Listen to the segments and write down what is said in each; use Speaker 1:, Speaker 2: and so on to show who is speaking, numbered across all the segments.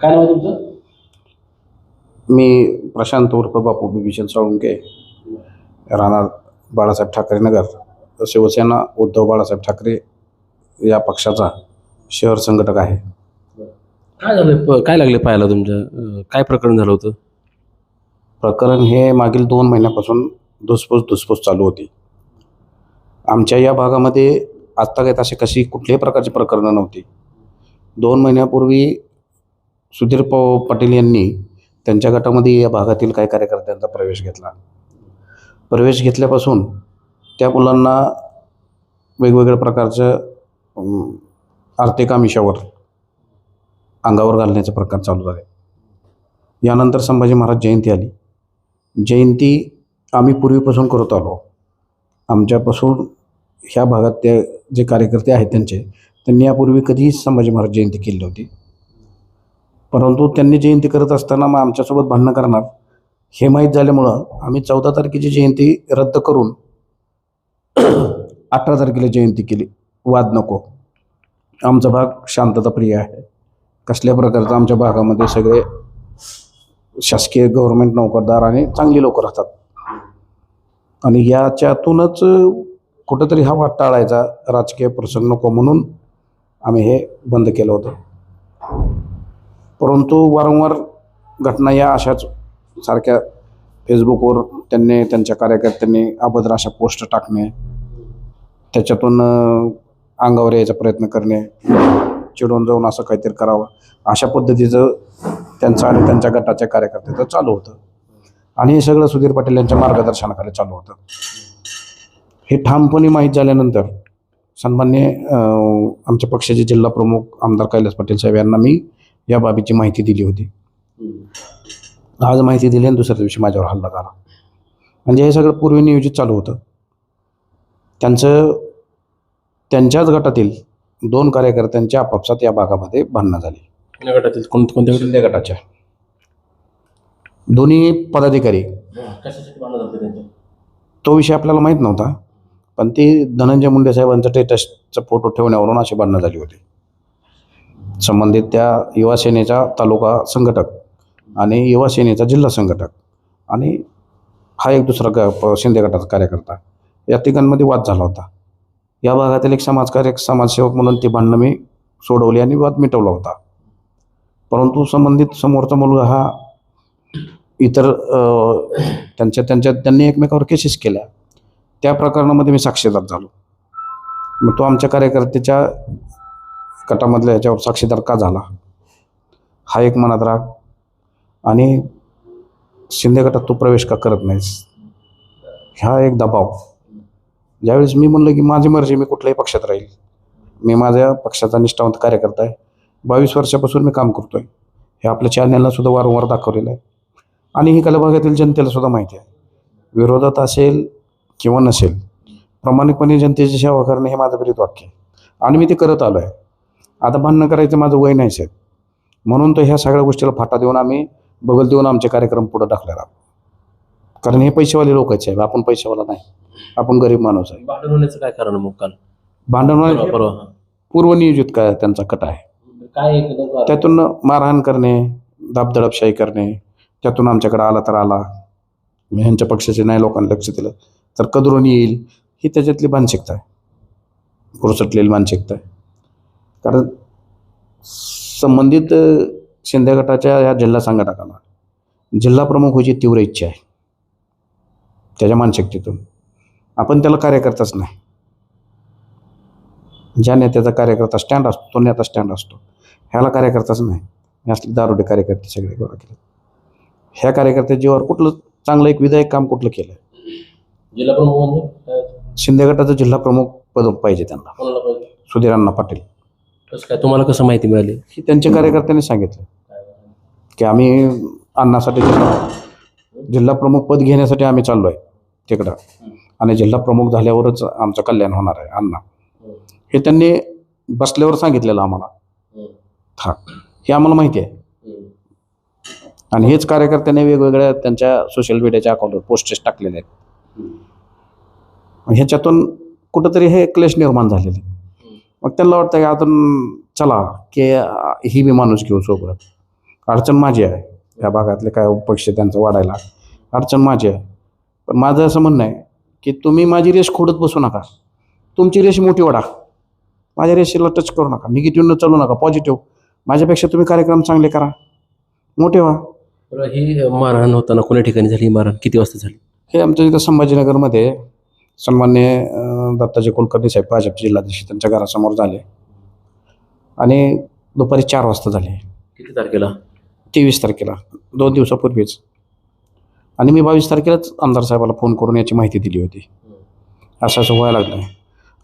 Speaker 1: काय नाव आहे तुमचं?
Speaker 2: मी प्रशांत उर्फ बापू बिभीषण साळुंके राहणार बाळासाहेब ठाकरे नगर. शिवसेना उद्धव बाळासाहेब ठाकरे या पक्षाचा शहर संघटक आहे.
Speaker 1: काय झालं प- काय लागले पाहायला तुमच्या? अं, काय प्रकरण झालं होतं?
Speaker 2: प्रकरण हे मागील दोन महिन्यापासून धुसफूस धुसफूस चालू होती. आमच्या या भागामध्ये आत्तागत अशी कशी कुठल्याही प्रकारची प्रकरणं नव्हती. दोन महिन्यापूर्वी सुधीर प पाटील यांनी त्यांच्या गटामध्ये या भागातील काही कार्यकर्त्यांचा प्रवेश घेतला. प्रवेश घेतल्यापासून त्या मुलांना वेगवेगळ्या प्रकारचं आर्थिक आमिषावर अंगावर घालण्याचे प्रकार चालू झाले. यानंतर संभाजी महाराज जयंती आली. जयंती आम्ही पूर्वीपासून करत आलो. आमच्यापासून ह्या भागात ते जे कार्यकर्ते आहेत त्यांचे त्यांनी यापूर्वी कधीही संभाजी महाराज जयंती केली होती परंतु त्यांनी जयंती करत असताना मग आमच्यासोबत भांडणं करणार. हे माहीत झाल्यामुळं आम्ही चौदा तारखेची जयंती रद्द करून अठरा तारखेला जयंती केली. वाद नको. आमचा भाग शांतताप्रिय आहे. कसल्या प्रकारचं आमच्या भागामध्ये सगळे शासकीय गव्हर्मेंट नोकरदार आणि चांगली लोक राहतात. आणि याच्यातूनच कुठंतरी हा वाद टाळायचा. राजकीय प्रसंग नको म्हणून आम्ही हे बंद केलं होतं. परंतु वारंवार घटना या अशाच सारख्या फेसबुकवर त्यांनी त्यांच्या कार्यकर्त्यांनी अभद्र अशा पोस्ट टाकणे त्याच्यातून अंगावर यायचा प्रयत्न करणे चिडून जाऊन असं काहीतरी करावं अशा पद्धतीचं त्यांचं आणि त्यांच्या गटाच्या कार्यकर्त्याचं चालू होतं. आणि हे सगळं सुधीर पाटील यांच्या मार्गदर्शनाखाली चालू होतं. हे ठामपणे माहीत झाल्यानंतर सन्मान्य आमच्या पक्षाचे जिल्हा प्रमुख आमदार कैलास पाटील साहेब यांना मी या बाबीची माहिती दिली होती. आज माहिती दिली आणि दुसऱ्या दिवशी माझ्यावर हल्ला झाला. म्हणजे हे सगळं पूर्वी नियोजित चालू होतं. त्यांचं त्यांच्याच गटातील दोन कार्यकर्त्यांच्या आपापसात या भागामध्ये भांडणं झाली.
Speaker 1: गटातील? कोण कोणत्या
Speaker 2: शिंदे गटाच्या? दोन्ही पदाधिकारी. तो विषय आपल्याला माहीत नव्हता. पण ती धनंजय मुंडे साहेबांचा स्टेटसचा फोटो ठेवण्यावरून अशी भांडणं झाली होती. संबंधित त्या युवा सेनेचा तालुका संघटक आणि युवा सेनेचा जिल्हा संघटक आणि हा एक दुसरा ग प- शिंदे गटाचा कार्यकर्ता. या तिघांमध्ये वाद झाला होता. या भागातील एक समाजकार्य समाजसेवक म्हणून ती भांडणं मी सोडवली आणि वाद मिटवला होता. परंतु संबंधित समोरचा मुलगा हा इतर त्यांच्या त्यांच्या त्यांनी एकमेकावर केसेस केल्या. त्या प्रकरणामध्ये मी साक्षीदार झालो. मग तो आमच्या कार्यकर्त्याच्या गटामधल्या ह्याच्यावर साक्षीदार का झाला? हा एक मनात राग. आणि शिंदे गटात तू प्रवेश का करत नाहीस? ह्या एक दबाव. ज्यावेळेस मी म्हणलं की माझी मर्जी मी कुठल्याही पक्षात राहील. मी माझ्या पक्षाचा निष्ठावंत कार्यकर्ता आहे. बावीस वर्षापासून मी काम करतो आहे हे आपल्या चॅनलला सुद्धा वारंवार दाखवलेलं आहे. आणि ही कलाभागातील जनतेला सुद्धा माहिती आहे. विरोधात असेल किंवा नसेल प्रामाणिकपणे जनतेची सेवा करणे हे माझं प्रीत वाक्य आहे. आणि मी ते करत आलो आहे आता भांडणं करायचं माझं वय नाही साहेब. म्हणून तर ह्या सगळ्या गोष्टीला फाटा देऊन आम्ही बगल देऊन आमचे कार्यक्रम पुढे टाकले आहोत. कारण हे पैसेवाले लोक आहेत साहेब. आपण पैसेवाला नाही. आपण गरीब माणूस आहे.
Speaker 1: भांडण होण्याचं काय कारण मग काल
Speaker 2: भांडण
Speaker 1: परवा परवा.
Speaker 2: पूर्वनियोजित काय त्यांचा कट आहे.
Speaker 1: काय
Speaker 2: त्यातून मारहाण करणे दाबदडपशाही करणे त्यातून आमच्याकडे आला तर आला. ह्यांच्या पक्षाचे नाही लोकांनी लक्ष दिलं. तर कदरून येईल ही त्याच्यातली मानसिकता आहे. पुरसटलेली मानसिकता आहे. कारण संबंधित शिंदे गटाच्या या जिल्हा संघटकाला जिल्हा प्रमुख व्हायची तीव्र इच्छा आहे. त्याच्या मानसिकतेतून. आपण त्याला कार्यकर्ताच नाही. ज्या नेत्याचा कार्यकर्ता स्टँड असतो तो नेता स्टँड असतो. ह्याला कार्यकर्ताच नाही. हे असले दारुडे कार्यकर्ते सगळे गोळा केले ह्या कार्यकर्त्या जीवावर कुठलं चांगलं एक विधायक काम कुठलं केलं
Speaker 1: जिल्हा प्रमुख म्हणजे?
Speaker 2: शिंदे गटाचं जिल्हा प्रमुख पद पाहिजे त्यांना. सुधीरांना पाटील.
Speaker 1: कसं काय तुम्हाला कसं माहिती मिळाली?
Speaker 2: की त्यांच्या कार्यकर्त्यांनी सांगितलं. की आम्ही अन्नासाठी जिल्हा जिल्हा प्रमुख पद घेण्यासाठी आम्ही चाललो आहे तिकडं. आणि जिल्हा प्रमुख झाल्यावरच आमचं कल्याण होणार आहे अण्णा. हे त्यांनी बसल्यावर सांगितलेलं आम्हाला. हा. हे आम्हाला माहिती आहे. आणि हेच कार्यकर्त्यांनी वेगवेगळ्या त्यांच्या सोशल मीडियाच्या अकाउंटवर पोस्टेस टाकलेले आहेत. ह्याच्यातून कुठंतरी हे क्लेश निर्माण झालेले मग त्यांना वाटतं की अजून चला की ही बी माणूस घेऊ सोबत. अडचण माझी आहे. या भागातले काय पक्ष त्यांचं वाढायला. अडचण माझी आहे. पण माझं असं म्हणणं आहे की तुम्ही माझी रेष खोडत बसू नका. तुमची रेष मोठी वाढा. माझ्या रेषेला टच करू नका. निगेटिव्ह न चालू नका. पॉझिटिव्ह माझ्यापेक्षा तुम्ही कार्यक्रम चांगले करा. मोठे व्हा.
Speaker 1: ही मारहाण होताना कोण्या ठिकाणी झाली? ही मारहाण किती वाजता झाली?
Speaker 2: हे आमच्या इथं संभाजीनगरमध्ये सन्मान्य दत्ताजी कुलकर्णी साहेब भाजप जिल्हाध्यक्ष त्यांच्या घरासमोर झाले. आणि दुपारी चार वाजता झाले.
Speaker 1: किती तारखेला?
Speaker 2: तेवीस तारखेला दोन दिवसापूर्वीच. आणि मी बावीस तारखेलाच आमदार साहेबाला फोन करून याची माहिती दिली होती. असं असं व्हायला लागलं आहे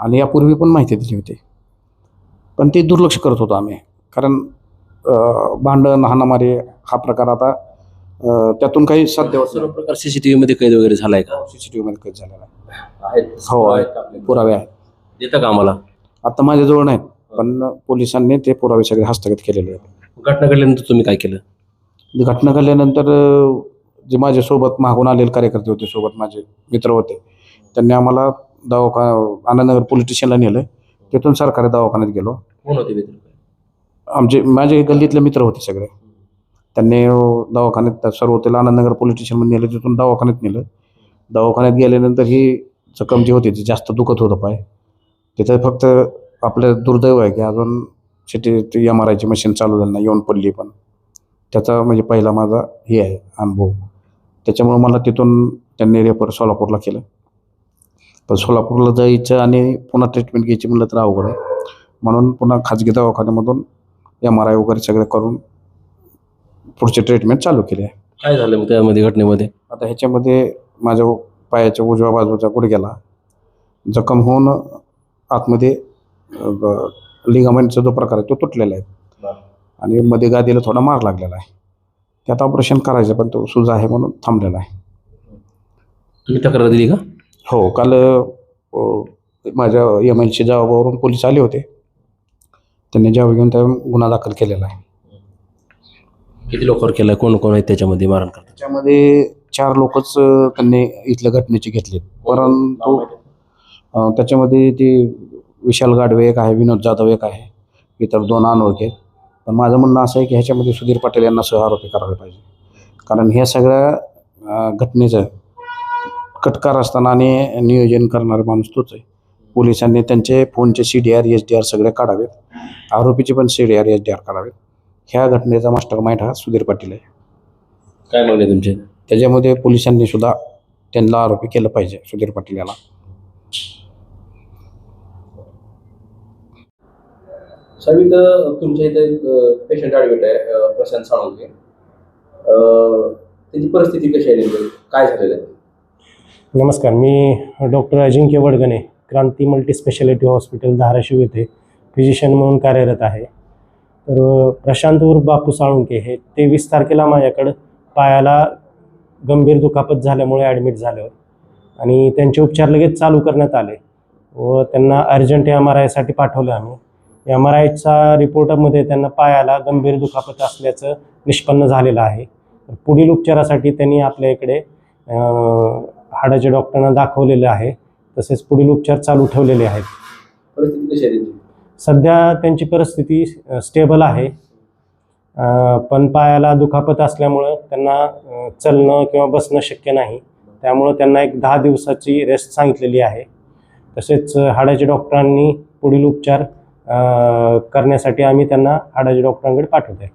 Speaker 2: आणि यापूर्वी पण माहिती दिली होती. पण ते दुर्लक्ष करत होतो आम्ही. कारण भांडण हाणामारी हा प्रकार आता त्यातून काही सध्या
Speaker 1: सर्व प्रकार सीसीटीव्ही मध्ये कैद वगैरे झालाय का?
Speaker 2: सी सी टी व्हीमध्ये कैद झालेला आहे.
Speaker 1: आहेत.
Speaker 2: हो, आहेत.
Speaker 1: आहेत आपल्याकडे.
Speaker 2: पुरावे आहेत.
Speaker 1: देता का आम्हाला?
Speaker 2: आता माझ्याजवळ नाहीत पण पोलिसांनी ते पुरावे सगळे हस्तगत केलेले आहेत.
Speaker 1: घटना घडल्यानंतर तुम्ही काय केलं?
Speaker 2: घटना घडल्यानंतर अं, जे माझ्यासोबत मागून आलेले कार्यकर्ते होते सोबत माझे मित्र होते त्यांनी आम्हाला दवाखा आनंदनगर पोलीस स्टेशनला नेलं. तिथून सरकारी दवाखान्यात गेलो.
Speaker 1: कोण होते मित्र?
Speaker 2: आमचे माझे गल्लीतले मित्र होते सगळे. त्यांनी अं, दवाखान्यात सर्व त्याला आनंदनगर पोलीस स्टेशनमध्ये नेलं तिथून दवाखान्यात नेलं. दवाखान्यात गेल्यानंतर ही जखम जी होती ती जास्त दुखत होतं पाय. तिथं फक्त आपलं दुर्दैव आहे की अजून सिटी एम आर आयची मशीन चालू झाली नाही येऊन पडली पण. त्याचा म्हणजे पहिला माझा हे आहे अनुभव. त्याच्यामुळं मला तिथून त्यांनी रेफर सोलापूरला केलं. पण सोलापूरला जायचं आणि पुन्हा ट्रीटमेंट घ्यायची म्हणलं तर अवघड आहे. म्हणून पुन्हा खाजगी दवाखान्यामधून एम आर आय वगैरे सगळे करून पुढचे ट्रीटमेंट चालू केले
Speaker 1: काय झालं मग त्यामध्ये घटनेमध्ये?
Speaker 2: आता ह्याच्यामध्ये माझ्या पायाच्या उजव्या बाजूच्या गुडघ्याला जखम होऊन आतमध्ये लिगामेंटचा जो प्रकार आहे तो तुटलेला आहे. आणि मध्ये गादीला थोडा मार लागलेला आहे. त्यात ऑपरेशन करायचं पण तो सूज आहे म्हणून थांबलेला आहे.
Speaker 1: तुम्ही तक्रार दिली का?
Speaker 2: हो काल माझ्या एम एलच्या जबाबावरून पोलीस आले होते. त्यांनी जबाब घेऊन त्या गुन्हा दाखल केलेला आहे.
Speaker 1: किती लोकांवर केलाय? कोण कोण आहेत त्याच्यामध्ये मारहाण करतात
Speaker 2: त्याच्यामध्ये चार लोकच त्यांनी इथल्या घटनेचे घेतले परंतु त्याच्यामध्ये ते विशाल गाडवे एक आहे विनोद जाधव एक आहे इतर दोन अनोळखे आहेत. पण माझं म्हणणं असं आहे की ह्याच्यामध्ये सुधीर पाटील यांना सह आरोपी करायला पाहिजे. कारण ह्या सगळ्या घटनेचं कटकार असताना आणि नियोजन करणारा माणूस तोच आहे. पोलिसांनी त्यांचे फोनचे C D R S D R सगळे काढावेत. आरोपीचे पण C D R S D R काढावेत. ह्या घटनेचा मास्टर माइंड हा सुधीर पाटील आहे.
Speaker 1: काय मागणे तुमचे?
Speaker 2: त्याच्यामध्ये पोलिसांनी सुद्धा त्यांना आरोपी केलं पाहिजे सुधीर पाटील याला.
Speaker 1: इथं तुमच्या इथे एक पेशंट ॲडमिट आहे प्रशांत साळुंके अ, त्याची परिस्थिती कशी आहे नेमकी? काय झालेलं आहे?
Speaker 3: नमस्कार मी doctor Ajinkya Wadgane Kranti multi speciality hospital Dharashiv येथे फिजिशियन म्हणून कार्यरत आहे. तर प्रशांत उर्फ बापू साळुंके हे तेवीस तारखेला माझ्याकडं पायाला गंभीर दुखापत झाल्यामुळे ॲडमिट झालं. आणि त्यांचे उपचार लगेच चालू करण्यात आले व त्यांना अर्जंट एम आर आयसाठी पाठवलं आम्ही. एम आर आयचा रिपोर्टमध्ये त्यांना पायाला गंभीर दुखापत असल्याचं निष्पन्न झालेलं आहे. तर पुढील उपचारासाठी त्यांनी आपल्या इकडे हाडाच्या डॉक्टरांना दाखवलेलं आहे. तसेच पुढील उपचार चालू ठेवलेले आहेत. सध्या त्यांची परिस्थिती स्टेबल आहे. पण पायाला दुखापत असल्यामुळं त्यांना चलणं किंवा बसणं शक्य नाही. त्यामुळं त्यांना एक दहा दिवसाची रेस्ट सांगितलेली आहे. तसेच हाडाच्या डॉक्टरांनी पुढील उपचार करण्यासाठी आम्ही त्यांना हाडाच्या डॉक्टरांकडे पाठवतो आहे